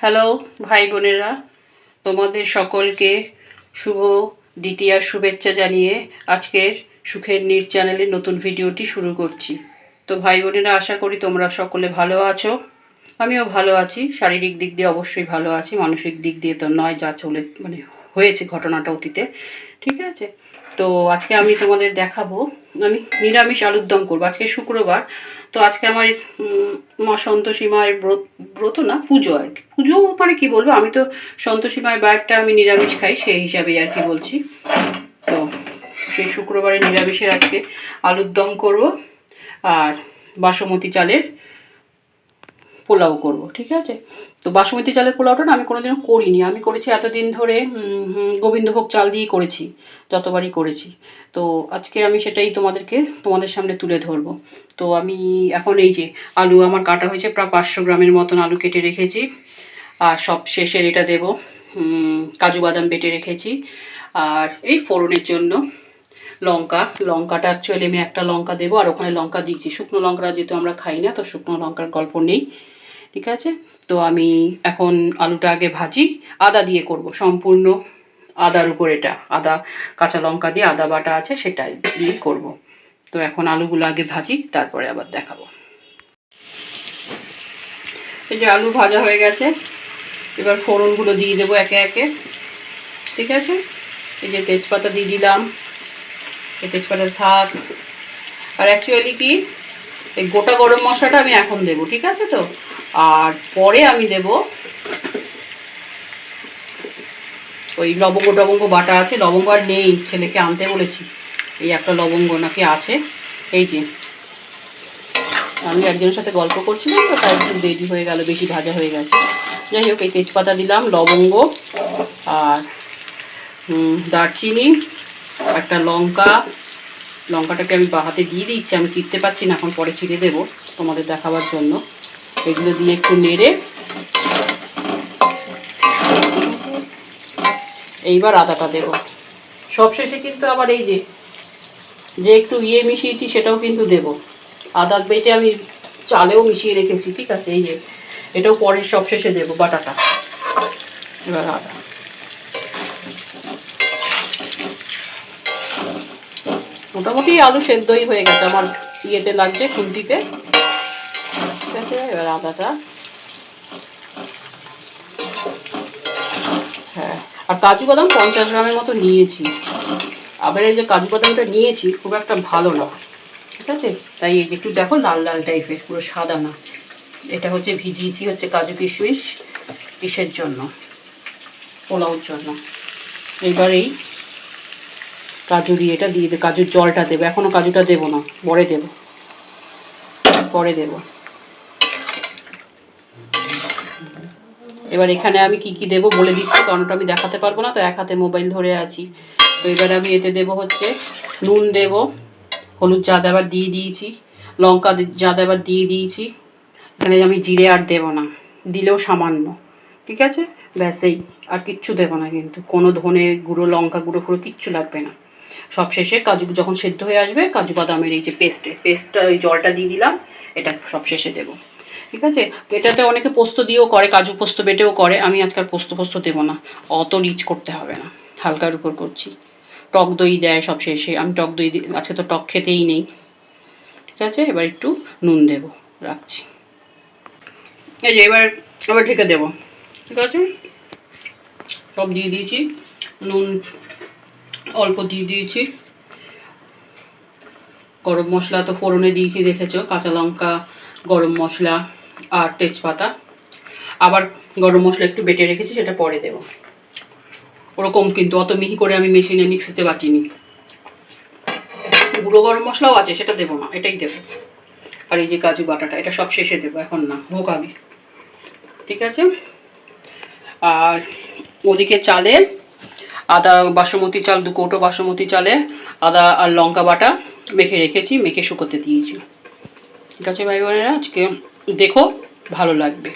Hello, ভাই বোনেরা। তোমাদের সকলকে শুভ দ্বিতীয়ার শুভেচ্ছা জানিয়ে আজকের সুখের নীর চ্যানেলে নতুন ভিডিওটি শুরু করছি। তো ভাই বোনেরা, আশা করি তোমরা সকলে ভালো আছো। আমিও ভালো আছি। শারীরিক দিক দিয়ে অবশ্যই ভালো আছি। মানসিক দিক দিয়ে তো নয় যা চলে মানে হয়েছে ঘটনাটা অতীতে। ঠিক আছে? তো আজকে আমি তোমাদের দেখাবো, আমি নিরামিষ আলুর দম করব। আজকে শুক্রবার। তো আজকে আমার মা সন্তোষী মায়ের ব্রত ব্রত না, পুজো আর কি। পুজো মানে কি বলব? আমি তো সন্তোষী মায়ের বারটা আমি নিরামিষ খাই, সেই হিসাবেই আর কি বলছি। তো সেই শুক্রবারে নিরামিষের আজকে আলুর দম করব আর বাসমতি চালের পোলাও করব, ঠিক আছে? তো বাসমতি চালের পোলাওটা না আমি কোনোদিনও করিনি। আমি করেছি এতদিন ধরে গোবিন্দভোগ চাল দিয়েই করেছি, যতবারই করেছি। তো আজকে আমি সেটাই তোমাদেরকে, তোমাদের সামনে তুলে ধরবো। তো আমি এখন এই যে আলু আমার কাটা হয়েছে প্রায় পাঁচশো গ্রামের মতন আলু কেটে রেখেছি। আর সব শেষে এটা দেব। কাজু বাদাম বেটে রেখেছি। আর এই ফোড়নের জন্য লঙ্কা। লঙ্কাটা অ্যাকচুয়ালি আমি একটা লঙ্কা দেবো আর ওখানে লঙ্কা দিচ্ছি শুকনো লঙ্কাটা যেহেতু আমরা খাই না, তো শুকনো লঙ্কার গল্প নেই। ঠিক আছে? তো আমি এখন আলুটা আগে ভাজি, আদা দিয়ে করব। সম্পূর্ণ আদার উপর এটা। আদা, কাঁচা লঙ্কা দিয়ে আদা বাটা আছে সেটাই দিয়ে করব। তো এখন আলুগুলো আগে ভাজি, তারপরে আবার দেখাবো। এই যে আলু ভাজা হয়ে গেছে। এবার ফোড়নগুলো দিয়ে দেবো একে একে, ঠিক আছে? এই যে তেজপাতা দিয়ে দিলাম, এই তেজপাতা থাক আর অ্যাকচুয়ালি কি, এই গোটা গরম মশলাটা আমি এখন দেবো, ঠিক আছে তো? আর পরে আমি দেব ওই লবঙ্গ, টবঙ্গ বাটা আছে, লবঙ্গ আর নেই, ছেলেকে আনতে বলেছি। এই একটা লবঙ্গ নাকি আছে, এই যে। আমি একজনের সাথে গল্প করছিলাম তো, তাই একটু দেরি হয়ে গেল, বেশি ভাজা হয়ে গেছে। যাই হোক এই তেজপাতা দিলাম, লবঙ্গ আর দারচিনি, একটা লঙ্কা। লঙ্কাটাকে আমি বা হাতে দিয়ে দিচ্ছি, আমি চিনতে পারছি না, এখন পরে ছিঁড়ে দেবো তোমাদের দেখাবার জন্য। এগুলো দিয়ে একটু নেড়ে। এইবার আদাটা দেবো। সবশেষে কিন্তু আবার এই যে যে একটু ইয়ে মিশিয়েছি, সেটাও কিন্তু দেব। আদা বেটে আমি চালেও মিশিয়ে রেখেছি, ঠিক আছে? এই যে এটাও পরের সব শেষে দেবো, বাটাটা। এবার আদা। মোটামুটি আলু সেদ্ধই হয়ে গেছে, আমার ইয়েতে লাগছে খুন্তিতে। ঠিক আছে, এবার আদাটা। হ্যাঁ আর কাজু বাদাম পঞ্চাশ গ্রামের মতো নিয়েছি। আবার এই যে কাজু বাদামটা নিয়েছি, খুব একটা ভালো না। ঠিক আছে? তাই এই যে একটু দেখো লাল লাল টাইপের পুরো সাদা না। এটা হচ্ছে ভিজিয়েছি হচ্ছে কাজু কিশমিশ কিসের জন্য? পোলাওর জন্য। এবার এই কাজুরি এটা দিয়ে দে, কাজুর জলটা দেবো। এখনও কাজুটা দেবো না, পরে দেবো। পরে দেবো। এবার এখানে আমি কি কি দেবো বলে দিচ্ছি, কারণ ওটা আমি দেখাতে পারব না, তো এক হাতে মোবাইল ধরে আছি। তো এবার আমি এতে দেবো হচ্ছে নুন দেব, হলুদ যা দেবার দিয়ে দিয়েছি, লঙ্কা দি- যা দেবার দিয়ে দিয়েছি। এখানে আমি জিরে আর দেবো না, দিলেও সামান্য, ঠিক আছে? ব্যাস, এই আর কিচ্ছু দেবো না কিন্তু, কোনো ধনে গুঁড়ো, লঙ্কা গুঁড়ো ফুড়ো কিচ্ছু লাগবে না। সব শেষে কাজু, যখন সেদ্ধ হয়ে আসবে, কাজু বাদামের এই যে পেস্টে পেস্টটা ওই জলটা দিয়ে দিলাম, এটা সব শেষে দেবো, ঠিক আছে? এটাতে অনেকে পোস্ত দিয়েও করে, কাজু পোস্ত বেটেও করে, আমি আজকাল পোস্ত পোস্ত দেবো না, অত রিচ করতে হবে না, হালকার উপর করছি। টক দই দেয় সব শেষে, আমি টক দই আজকে তো টক খেতেই নেই, ঠিক আছে? এবার একটু নুন দেবো, রাখছি। এই যে এবার এবার ঢেকে দেবো। ঠিক আছে? সব দিয়ে দিয়েছি। নুন অল্প দিয়ে দিয়েছি। গরম মশলা তো ফোড়নে দিয়েছি, দেখেছ? কাঁচা লঙ্কা, গরম মশলা আর তেজপাতা। আবার গরম মশলা একটু বেটে রেখেছি, সেটা পরে দেব। ওরকম কিন্তু, অত মিহি করে আমি মেশিনে মিক্সিতে বাটিনি। গুঁড়ো গরম মশলাও আছে, সেটা দেবো না, এটাই দেবো। আর এই যে কাজু বাটাটা, এটা সব শেষে দেবো, এখন না হোক আগে। ঠিক আছে? আর ওদিকে চালে আদা বাসমতি চাল, দু কৌটো বাসমতি চালে আদা আর লঙ্কা বাটা মেখে রেখেছি, মেখে শুকোতে দিয়েছি। ঠিক আছে ভাই বোনেরা? আজকে দেখো, ভালো লাগবে।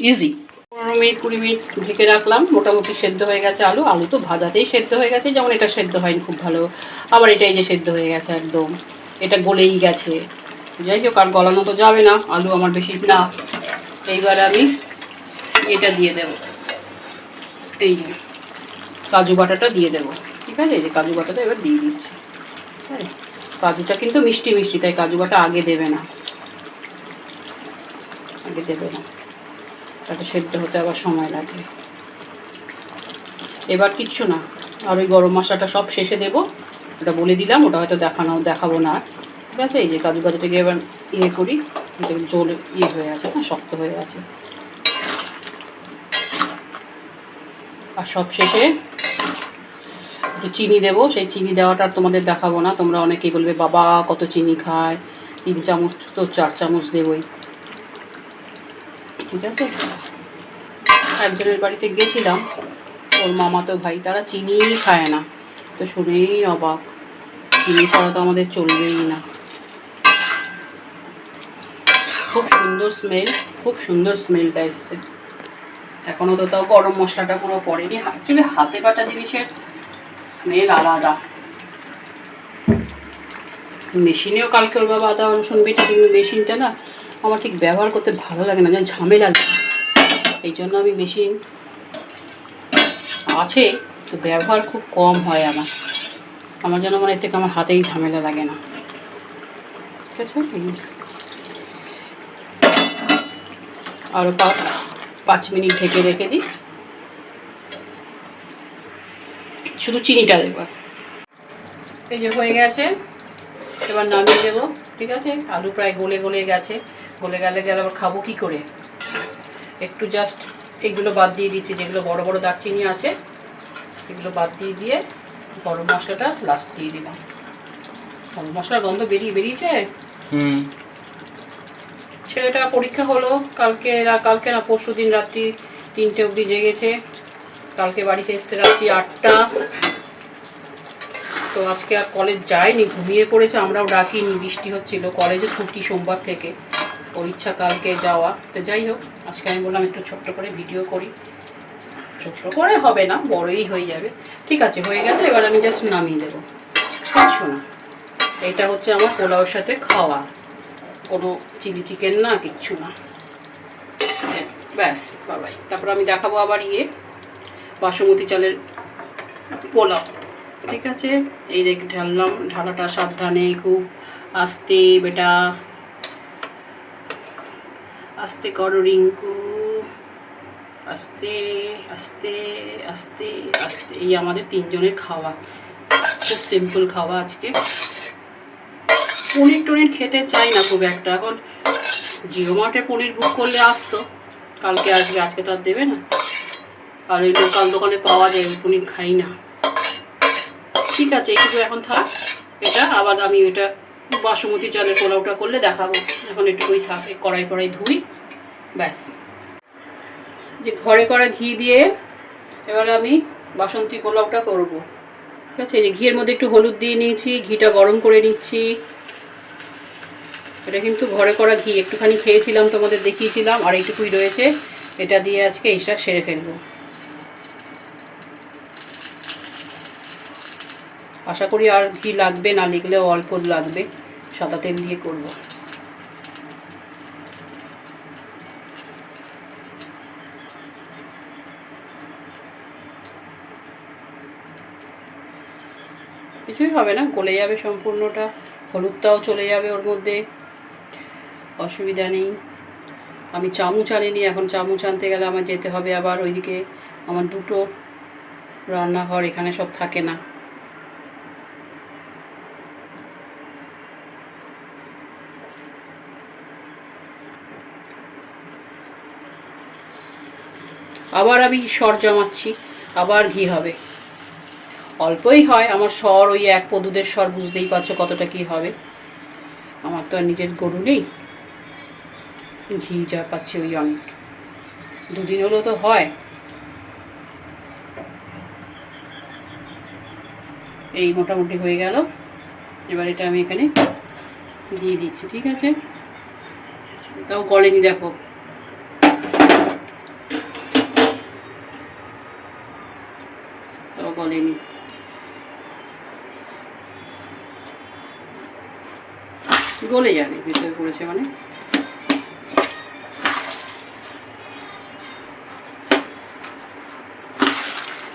ইজি পনেরো মিনিট, কুড়ি মিনিট ঢেকে রাখলাম। মোটামুটি সেদ্ধ হয়ে গেছে আলু। আলু তো ভাজাতেই সেদ্ধ হয়ে গেছে। যেমন এটা সেদ্ধ হয়নি, খুব ভালো। আবার এটা এই যে সেদ্ধ হয়ে গেছে একদম। এটা গলেই গেছে। যাই হোক, আর গলানো তো যাবে না। আলু আমার বেশি না। এইবার আমি এটা দিয়ে দেব। এই যে, কাজু বাটাটা দিয়ে দেবো। ঠিক আছে? এই যে কাজু বাটাটা এবার দিয়ে দিচ্ছি। হ্যাঁ কাজুটা কিন্তু মিষ্টি মিষ্টি, তাই কাজু বাটা আগে দেবে না। আগে দেবে না। তাতে সেদ্ধ হতে আবার সময় লাগে। এবার কিচ্ছু না। আর ওই গরম মশলাটা সব শেষে দেবো। ওটা বলে দিলাম, ওটা হয়তো দেখানো দেখাবো না ঠিক আছে? এই যে কাজু বাজাটাকে এবার ইয়ে করি। জল ইয়ে হয়ে আছে না? শক্ত হয়ে আছে। আর সব শেষে একটু চিনি দেবো। সেই চিনি দেওয়াটা তোমাদের দেখাবো না। তোমরা অনেকেই বলবে, বাবা, কত চিনি খায়। তিন চামচ তো চার চামচ দেবই। ঠিক আছে? একজনের বাড়িতে গেছিলাম। ওর মামাতো ভাই, তারা চিনি খায় না। তো শুনেই অবাক। চিনি ছাড়া তো আমাদের চলবেই না। খুব সুন্দর স্মেল খুব সুন্দর স্মেলটা এসছে। এখনও তো তাও গরম মশলাটা পুরো পড়েনি। অ্যাকচুয়ালি হাতে বাটা জিনিসের স্মেল আলাদা। মেশিনেও কালকে ওর বাবা আদা রসুন বেটে কিন্তু মেশিনটা না আমার ঠিক ব্যবহার করতে ভালো লাগে না, যেন ঝামেলা লাগে। এই জন্য আমি মেশিন আছে, তো ব্যবহার খুব কম হয় আমার। আমার যেন মনে এর থেকে আমার হাতেই ঝামেলা লাগে না। ঠিক আছে? আরও পাঁচ মিনিট ঢেকে রেখে দিই। শুধু চিনিটা দেবো। এই যে হয়ে গেছে। এবার নামিয়ে দেবো, ঠিক আছে? আলু প্রায় গলে গলে গেছে। গলে গেলে গেলে আবার খাব কি করে? একটু জাস্ট এগুলো বাদ দিয়ে দিচ্ছি, যেগুলো বড় বড় দারচিনি আছে, এগুলো বাদ দিয়ে দিয়ে গরম মশলাটা লাস্ট দিয়ে দিলাম। গরম মশলার গন্ধ বেরিয়ে, বেরিয়েছে? হুম। ছেলেটা পরীক্ষা হলো, কালকে কালকে না, পরশু দিন রাত্রি তিনটে অবধি জেগেছে। কালকে বাড়িতে এসছে রাত্রি আটটা। তো আজকে আর কলেজ যায়নি, ঘুমিয়ে পড়েছে, আমরাও ডাকিনি, বৃষ্টি হচ্ছিল। কলেজে ছুটি সোমবার থেকে, ওর ইচ্ছা কালকে যাওয়া। তো যাই হোক, আজকে আমি বললাম একটু ছোট্ট করে ভিডিও করি। ছোট্ট করে হবে না, বড়ই হয়ে যাবে। ঠিক আছে, হয়ে গেছে, এবার আমি জাস্ট নামিয়ে দেবো। কিচ্ছু না এটা হচ্ছে আমার পোলাওর সাথে খাওয়া। কোনো চিলি চিকেন না কিচ্ছু না। হ্যাঁ, ব্যাস বাবাই। তারপর আমি দেখাবো আবার ইয়ে বাসমতি চালের পোলাও। ঠিক আছে? এই দেখ ঢাললাম ঢালাটা সাবধানে খুব আস্তে বেটা। আস্তে করো রিঙ্কু। আস্তে আস্তে আস্তে আস্তে। এই আমাদের তিনজনের খাওয়া। খুব সিম্পল খাওয়া আজকে। পনির টনির খেতে চাই না খুব একটা। এখন জিও মার্টে পনির বুক করলে আসতো। কালকে আসবে, আজকে তো আর দেবে না। আর ওই লোকাল দোকানে পাওয়া যায় পনির খাই না। ঠিক আছে, এইটুকু এখন থাক। এটা আবার আমি ওইটা বাসমতি চালের পোলাওটা করলে দেখাবো। এখন এটুকুই থাক, এই কড়াই ফড়াই ধুই, ব্যাস। যে ঘরে করা ঘি দিয়ে এবার আমি বাসন্তী পোলাওটা করব। ঠিক আছে, এই যে ঘিয়ের মধ্যে একটু হলুদ দিয়ে নিয়েছি, ঘিটা গরম করে নিচ্ছি। এটা কিন্তু ঘরে করা ঘি। একটুখানি খেয়েছিলাম তোমাদের দেখিয়েছিলাম, আর এইটুকুই রয়েছে। এটা দিয়ে আজকে এইটা সেরে ফেলব। আশা করি আর ঘি লাগবে, না লিখলেও অল্প লাগবে। সাদা তেল দিয়ে করব। কিছুই হবে না, গলে যাবে সম্পূর্ণটা। হলুদটাও চলে যাবে ওর মধ্যে। অসুবিধা নেই। আমি চামচ আনিনি, এখন চামচ আনতে গেলে আমার যেতে হবে আবার ওইদিকে। আমার দুটো রান্নাঘর এখানে সব থাকে না। আবার আমি সর জমাচ্ছি, আবার ঘি হবে। অল্পই হয়, আমার সর ওই এক পদুদের সর, বুঝতেই পারছ কতটা কি হবে। আমার তো আর নিজের গরু নেই। ঘি যা পাচ্ছি ওই অনেক। দুদিন হলেও তো হয়। এই মোটামুটি হয়ে গেল। এবার এটা আমি এখানে দিয়ে দিচ্ছি, ঠিক আছে? তাও গলেনি, দেখো। তাও গলেনি। গলে যাবে, ভিতরে পড়েছে মানে।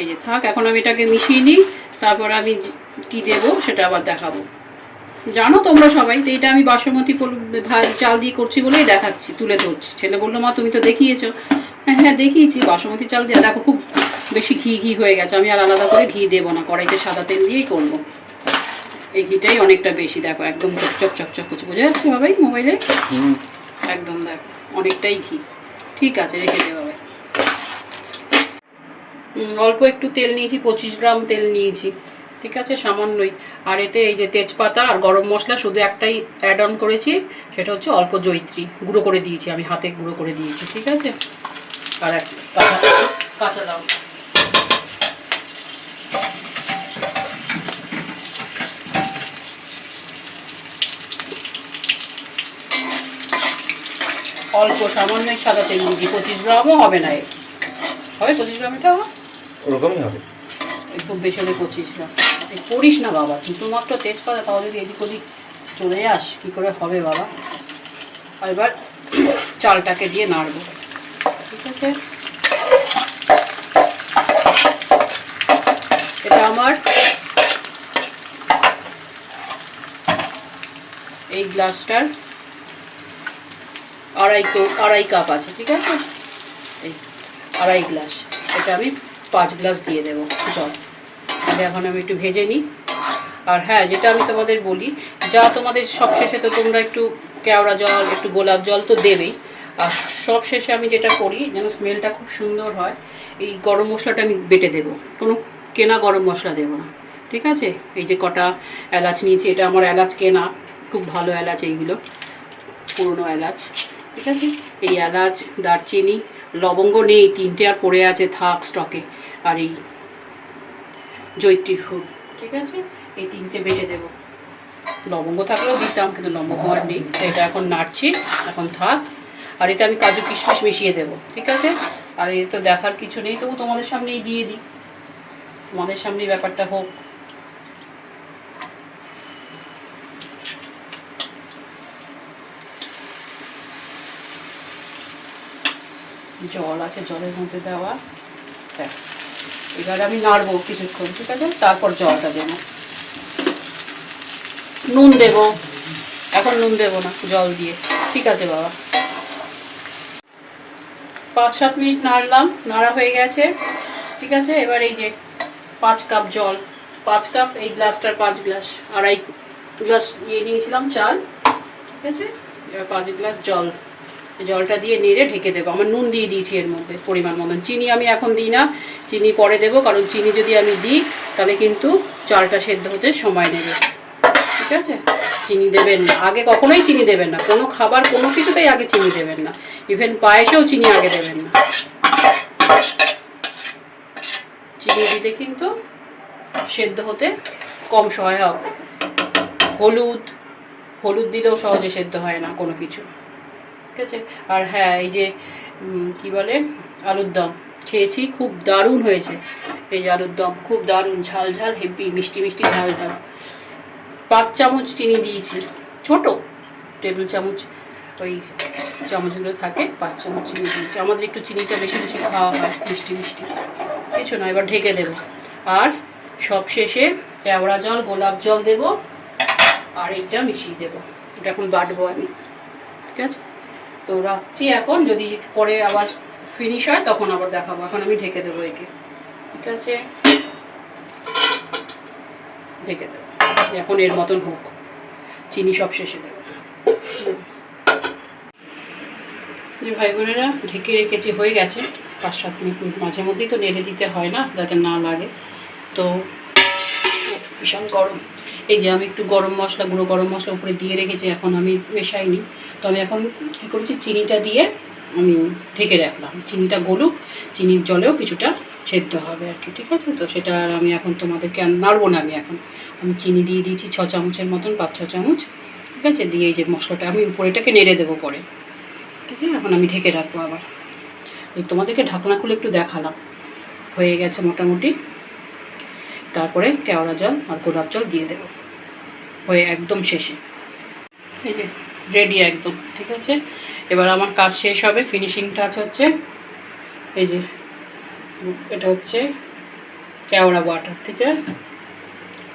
এই যে থাক এখন আমি এটাকে মিশিয়ে নিই তারপর আমি কি দেবো সেটা আবার দেখাবো। জানো তোমরা সবাই তো এটা আমি বাসমতি চাল দিয়ে করছি বলেই দেখাচ্ছি তুলে ধরছি। ছেলে বলল মা তুমি তো দেখিয়েছো। হ্যাঁ হ্যাঁ দেখিয়েছি বাসমতি চাল দিয়ে। দেখো খুব বেশি ঘি ঘি হয়ে গেছে আমি আর আলাদা করে ঘি দেবো না কড়াইতে সাদা তেল দিয়েই করব। এই ঘিটাই অনেকটা বেশি দেখো একদম চকচক চকচক করছে। বোঝা যাচ্ছে বাবাই মোবাইলে? একদম দেখো অনেকটাই ঘি। ঠিক আছে রেখে দে বাবাই হুম, অল্প একটু তেল নিয়েছি, পঁচিশ গ্রাম তেল নিয়েছি। ঠিক আছে, সামান্যই। আর এতে এই যে তেজপাতা আর গরম মশলা শুধু একটাই অ্যাড অন করেছি, সেটা হচ্ছে অল্প জৈত্রী গুঁড়ো করে দিয়েছি আমি, হাতে গুঁড়ো করে দিয়েছি, ঠিক আছে? আর এক কাঁচা দাও অল্প সামান্যই সাদা তেল দিয়েছি পঁচিশ গ্রামও হবে না হবে পঁচিশ গ্রাম এটা ওরকমই হবে। খুব বেশি পঁচিশ গ্রাম করিস না বাবা দুটো মাত্র তেজপাতা তাও যদি এদিক ওদিক চলে যাস। কী করে হবে বাবা? এবার চালটাকে দিয়ে নাড়বো। ঠিক আছে? এটা আমার এই গ্লাসটার আড়াই আড়াই কাপ আছে, ঠিক আছে? এই আড়াই গ্লাস। এটা আমি পাঁচ গ্লাস দিয়ে দেবো, জল। তাহলে এখন আমি একটু ভেজে নিই। আর হ্যাঁ যেটা আমি তোমাদের বলি, যা তোমাদের সব শেষে তো তোমরা একটু কেওড়া জল, একটু গোলাপ জল তো দেবেই। আর সব শেষে আমি যেটা করি, যেন স্মেলটা খুব সুন্দর হয়, এই গরম মশলাটা আমি বেটে দেবো। কোনো কেনা গরম মশলা দেবো না। ঠিক আছে? এই যে কটা এলাচ নিয়েছি, এটা আমার এলাচ কেনা, খুব ভালো এলাচ এইগুলো, পুরনো এলাচ। ঠিক আছে? এই এলাচ, দারচিনি, লবঙ্গ নেই, তিনটে আর পড়ে আছে, থাক স্টকে আর এই জৈত্রী ফুল, ঠিক আছে? এই তিনটে বেটে দেবো। লবঙ্গ থাকলেও দিতাম, কিন্তু লবঙ্গ আর নেই এটা এখন নাড়ছি, এখন থাক। আর এটা আমি কাজু কিশমিশ মিশিয়ে দেবো, ঠিক আছে? আর এ তো দেখার কিছু নেই, তবু তোমাদের সামনেই দিয়ে দিই। তোমাদের সামনেই ব্যাপারটা হোক। জল আছে জলের মধ্যে দেওয়া। ব্যাস। এবার আমি নাড়বো কিছুক্ষণ, ঠিক আছে? তারপর জলটা দেবো। নুন দেব। এখন নুন দেবো না, জল দিয়ে। ঠিক আছে, বাবা। পাঁচ সাত মিনিট নাড়লাম, নাড়া হয়ে গেছে। ঠিক আছে, এবার এই যে পাঁচ কাপ জল, পাঁচ কাপ এই গ্লাসটার পাঁচ গ্লাস, আড়াই গ্লাস ইয়ে নিয়েছিলাম চাল। ঠিক আছে? এবার পাঁচ গ্লাস জল। জলটা দিয়ে নেড়ে ঢেকে দেবো। আমার নুন দিয়ে দিয়েছি এর মধ্যে, পরিমাণ মতন। চিনি আমি এখন দিই না, চিনি পরে দেবো, কারণ চিনি যদি আমি দিই, তাহলে কিন্তু চালটা সেদ্ধ হতে সময় নেবে। ঠিক আছে? চিনি দেবেন না। আগে কখনোই চিনি দেবেন না। কোনো খাবার, কোনো কিছুতেই আগে চিনি দেবেন না। ইভেন পায়েসেও চিনি আগে দেবেন না। চিনি দিলে কিন্তু সেদ্ধ হতে কম হবে হলুদ হলুদ দিলেও সহজে সেদ্ধ হয় না কোনো কিছু। ঠিক আছে? আর হ্যাঁ এই যে কি বলে? আলুর দম। খেয়েছি, খুব দারুণ হয়েছে। এই যে আলুর দম, খুব দারুণ, ঝাল ঝাল হেভি মিষ্টি মিষ্টি, ঝাল ঝাল। পাঁচ চামচ চিনি দিয়েছি। ছোট টেবিল চামচ, ওই চামচগুলো থাকে, পাঁচ চামচ চিনি দিয়েছি। আমাদের একটু চিনিটা বেশি বেশি খাওয়া হয়, মিষ্টি মিষ্টি। কিছু না, এবার ঢেকে দেবো। আর সব শেষে কেওড়া জল, গোলাপ জল দেবো। আর এইটা মিশিয়ে দেবো। এটা এখন বাটবো আমি। ঠিক আছে? তো রাখছি এখন। যদি পরে আবার ফিনিশ হয়, তখন আবার দেখাবো। এখন আমি ঢেকে দেবো একে। ঠিক আছে? ঢেকে দেবো। এখন এর মতন হোক। চিনি সব শেষে দেবো। যে ভাই বোনেরা, ঢেকে রেখেছি, হয়ে গেছে। পাঁচ সাত মিনিট মাঝে মধ্যেই তো নেড়ে দিতে হয় না, যাতে না লাগে। তো ভীষণ গরম। এই যে আমি একটু গরম মশলা, গুঁড়ো গরম মশলা উপরে দিয়ে রেখেছি, এখন আমি মেশাইনি। তো আমি এখন কী করেছি, চিনিটা দিয়ে আমি ঢেকে রাখলাম। চিনিটা গলুক, চিনির জলেও কিছুটা সেদ্ধ হবে আর কি, ঠিক আছে? তো সেটা আর আমি এখন তোমাদেরকে আর নাড়বো না আমি এখন। আমি চিনি দিয়ে দিয়েছি ছ চামচের মতন, পাঁচ ছ চামচ, ঠিক আছে? দিয়ে এই যে মশলাটা, আমি উপরেটাকে নেড়ে দেবো পরে। ঠিক আছে? এখন আমি ঢেকে রাখব আবার। তোমাদেরকে ঢাকনা খুলে একটু দেখালাম। হয়ে গেছে মোটামুটি। তারপরে কেওড়া জল আর গোলাপ জল দিয়ে দেবো। হয়ে একদম শেষে। এই যে রেডি একদম, ঠিক আছে? এবার আমার কাজ শেষ হবে ফিনিশিং টাচ হচ্ছে। এই যে, এটা হচ্ছে কেওড়া ওয়াটার থেকে।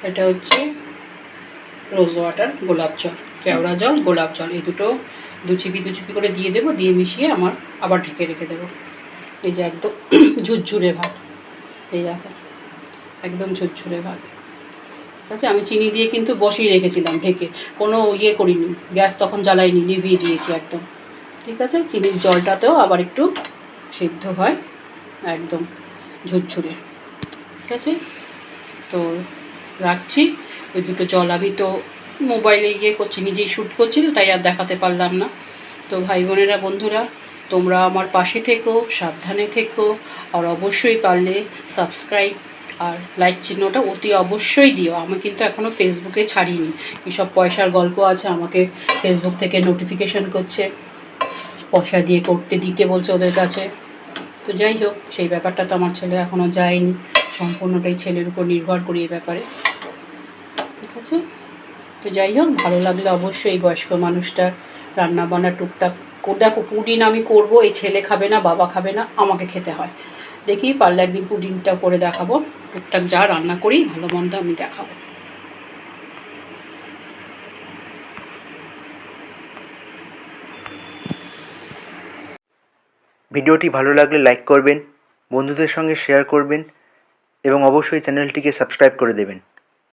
এটা হচ্ছে রোজ ওয়াটার গোলাপ জল, কেওড়া জল, গোলাপ জল। এই দুটো, দু চিপি দু চিপি করে দিয়ে দেবো, দিয়ে মিশিয়ে আমার আবার ঢেকে রেখে দেবো। এই যে একদম ঝুরঝুরে ভাত। এই দেখো, একদম ঝুরঝুরে ভাত। ঠিক আছে? আমি চিনি দিয়ে কিন্তু বসিয়ে রেখেছিলাম ঢেকে। কোনো ইয়ে করিনি। গ্যাস তখন জ্বালাইনি, নিভিয়ে দিয়েছি একদম। ঠিক আছে? চিনির জলটাতেও আবার একটু সিদ্ধ হয়। একদম ঝুরঝুরে। ঠিক আছে? তো রাখছি। ওই দুটো জল আমি তো মোবাইলে ইয়ে করছি, নিজেই শ্যুট করছি তো, তাই আর দেখাতে পারলাম না। তো ভাই বোনেরা, বন্ধুরা, তোমরা আমার পাশে থেকো, সাবধানে থেকো, আর অবশ্যই পারলে সাবস্ক্রাইব আর লাইক চিহ্নটা অতি অবশ্যই দিও। আমি কিন্তু এখনও ফেসবুকে ছাড়িনি। এসব পয়সার গল্প আছে, আমাকে ফেসবুক থেকে নোটিফিকেশন করছে। পয়সা দিয়ে করতে দিতে বলছে ওদের কাছে। তো যাই হোক, সেই ব্যাপারটা তো আমার ছেলে এখনও যায়নি। সম্পূর্ণটাই ছেলের উপর নির্ভর করি এই ব্যাপারে। ঠিক আছে? তো যাই হোক, ভালো লাগলে অবশ্যই এই বয়স্ক মানুষটার রান্না বান্না টুকটাক দেখো পুডিং আমি করব, এই ছেলে খাবে না, বাবা খাবে না, আমাকে খেতে হয়। দেখি পারলে একদিন পুডিংটা করে দেখাবো। টুকটাক যা রান্না করি, ভালো মন্দ আমি দেখাবো। ভিডিওটি ভালো লাগলে লাইক করবেন, বন্ধুদের সঙ্গে শেয়ার করবেন এবং অবশ্যই চ্যানেলটিকে সাবস্ক্রাইব করে দেবেন।